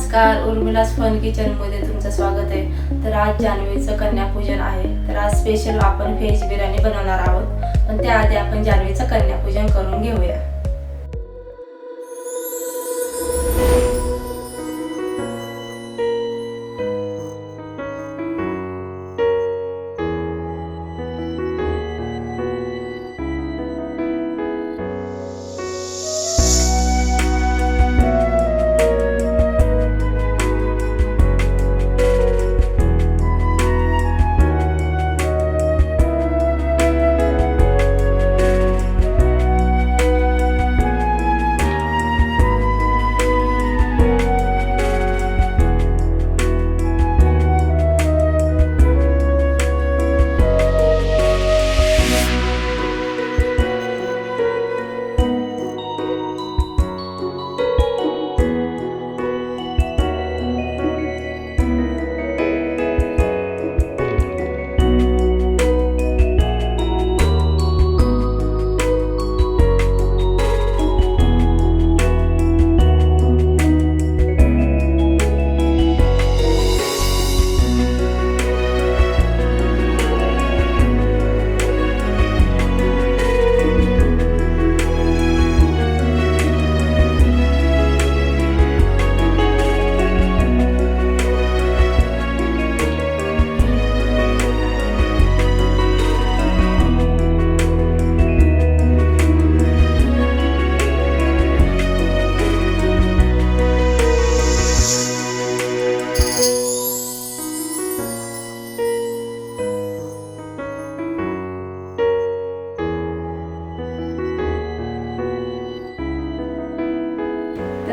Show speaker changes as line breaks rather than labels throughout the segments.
नमस्कार उर्मिलास फन किचनमध्ये तुमचं स्वागत आहे. तर आज जान्हवीचं कन्यापूजन आहे. तर आज स्पेशल आपण व्हेज बिर्याणी बनवणार आहोत. पण त्याआधी आपण जान्हवीचं कन्यापूजन करून घेऊया.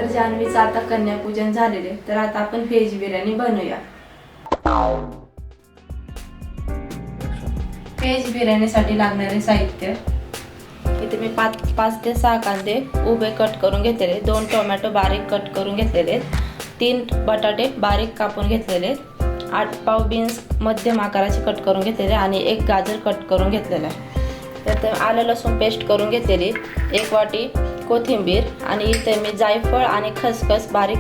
जान्हवीचं आता कन्यापूजन झालेले तर आता आपण व्हेज बिर्याणी बनवूया. व्हेज बिर्याणीसाठी लागणारे साहित्य. इथे मी पाच पाच ते सहा कांदे उभे कट करून घेतलेले दोन टोमॅटो बारीक कट करून घेतलेले तीन बटाटे बारीक कापून घेतलेले आठ पाव बीन्स मध्यम आकाराचे कट करून घेतलेले आणि एक गाजर कट करून घेतलेला आहे. तर आलं लसूण पेस्ट करून घेतलेली एक वाटी कोथिंबीर आणि इथे मी जायफळ आणि खसखस बारीक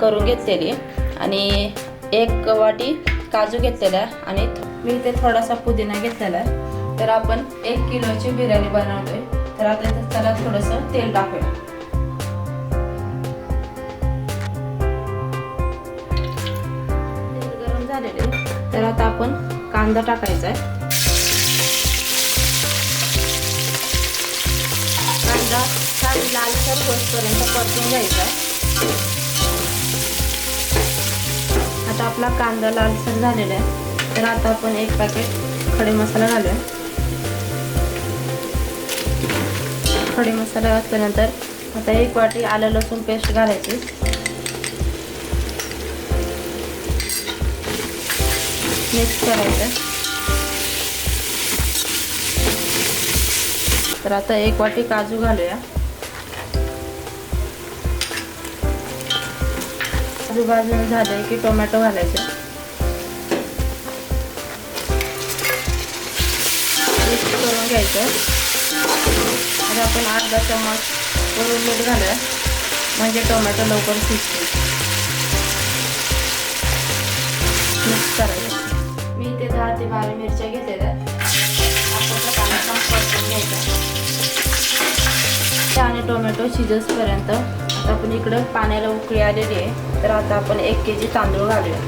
करून घेतलेली. आणि एक वाटी काजू घेतलेला आहे आणि मी इथे थोडासा पुदिना घेतलेला आहे. तर आपण एक किलोची बिर्याणी बनवतोय. तर आता इथे त्याला थोडंसं तेल टाकूया. तेल गरम झालेले तर आता आपण कांदा टाकायचा आहे. कांदा लालसर होईपर्यंत परतून घ्यायचा आहे आता आपला कांदा लालसर झालेला आहे. तर आता आपण एक पॅकेट खडे मसाला घालूया. खडे मसाला घातल्यानंतर आता एक वाटी आलं लसूण पेस्ट घालायची. मिक्स करायचं. तर आता एक वाटी काजू घालूया. काजू भाजून झाले की टोमॅटो घालायचे. मिक्स करून घ्यायचं. आता आपण अर्धा चम्मच वरून मीठ घालूया. म्हणजे टोमॅटो लवकर शिजते मिक्स करायचं. मी इथे दहा ते बारा मिरच्या घेतलेल्या आपण कांदा पण परतून आणि टोमॅटो शिजसपर्यंत आता आपण इकडं पाण्याला उकळी आलेली आहे. तर आता आपण एक के जी तांदूळ घालूया.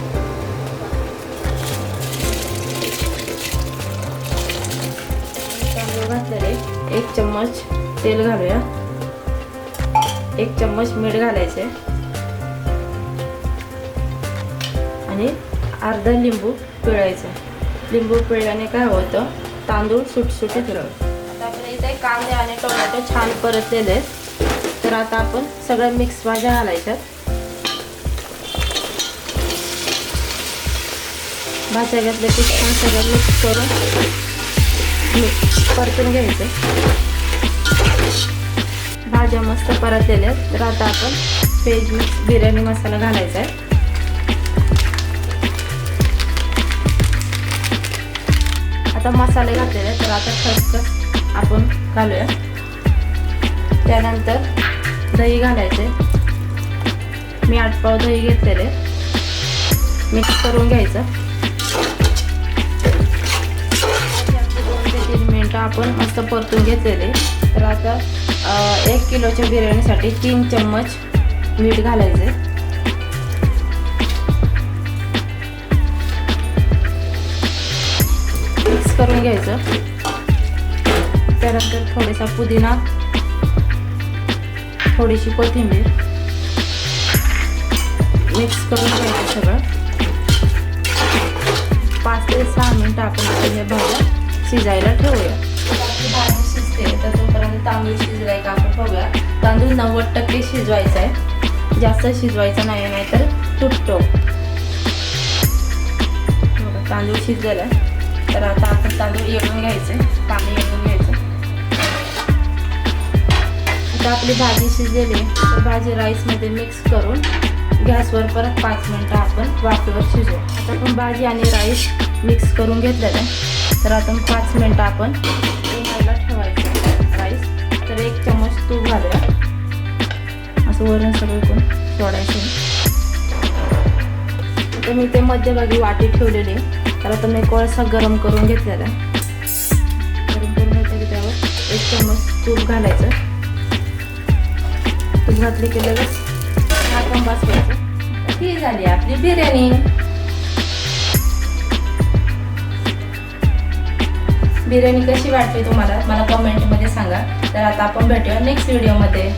तांदूळ घातलेले. एक चम्मच तेल घालूया. एक चम्मच मीठ घालायचे. आणि अर्धा लिंबू पिळायचं. लिंबू पिळल्याने काय होतं? तांदूळ सुटसुटीत राहत. आता आपल्या इथे कांदे आणि टोमॅटो छान परतलेले आहेत. तर आता आपण सगळ्या मिक्स भाज्या घालायच्यात भाज्या घातल्या की छान सगळं मिक्स करून परतून घ्यायचं. भाज्या मस्त परतलेल्या आहेत. तर आता आपण व्हेज मिक्स बिर्याणी मसाला घालायचा आहे. आता मसाले घातलेले आहेत, तर आता खसखस आपण घालूया. त्यानंतर दही घालायचे. मी आठ पाव दही घेतलेले. मिक्स करून घ्यायचं. दोन ते तीन मिनटं आपण मस्त परतून घेतलेले. तर आता एक किलोच्या बिर्याणीसाठी तीन चम्मच मीठ घालायचे. मिक्स करून घ्यायचं. त्यानंतर थोडासा पुदिना थोडीशी कोथिंबीर. मिक्स करून घ्यायचं सगळं. पाच ते सहा मिनटं आपण हे भाज्या शिजायला ठेवूया. भाजी शिजते. तर तोपर्यंत तांदूळ शिजलाय का आपण बघूया. तांदूळ नव्वद टक्के शिजवायचा आहे. जास्त शिजवायचा नाही नाही तर तुटतो तांदूळ शिजलेला आहे. तर आता आपण तांदूळ येळून घ्यायचे. पाणी येळून घ्यायचं आता आपली भाजी शिजलेली आहे, तर भाजी राईसमध्ये मिक्स करून गॅसवर परत पाच मिनटं आपण वाफेवर शिजवू. आता आपण भाजी आणि राईस मिक्स करून घेतलेलं आहे. तर आता पाच मिनटं आपण उन्हायला ठेवायचं राईस. तर एक चमच तूप घालूया. असं वरण सगळं पण सोडायचं तर मी ते मध्यभागी वाटी ठेवलेली तर आता मी कोळसा गरम करून घेतलेला आहे. गरम करून घेतलं त्यावर एक चमच तूप घालायचं. तूप घातले की लगेच झाकण बसवायचं ही झाली आपली बिर्याणी. बिर्याणी कशी वाटते तुम्हाला? मला कमेंटमध्ये सांगा. तर आता आपण भेटूया नेक्स्ट व्हिडिओमध्ये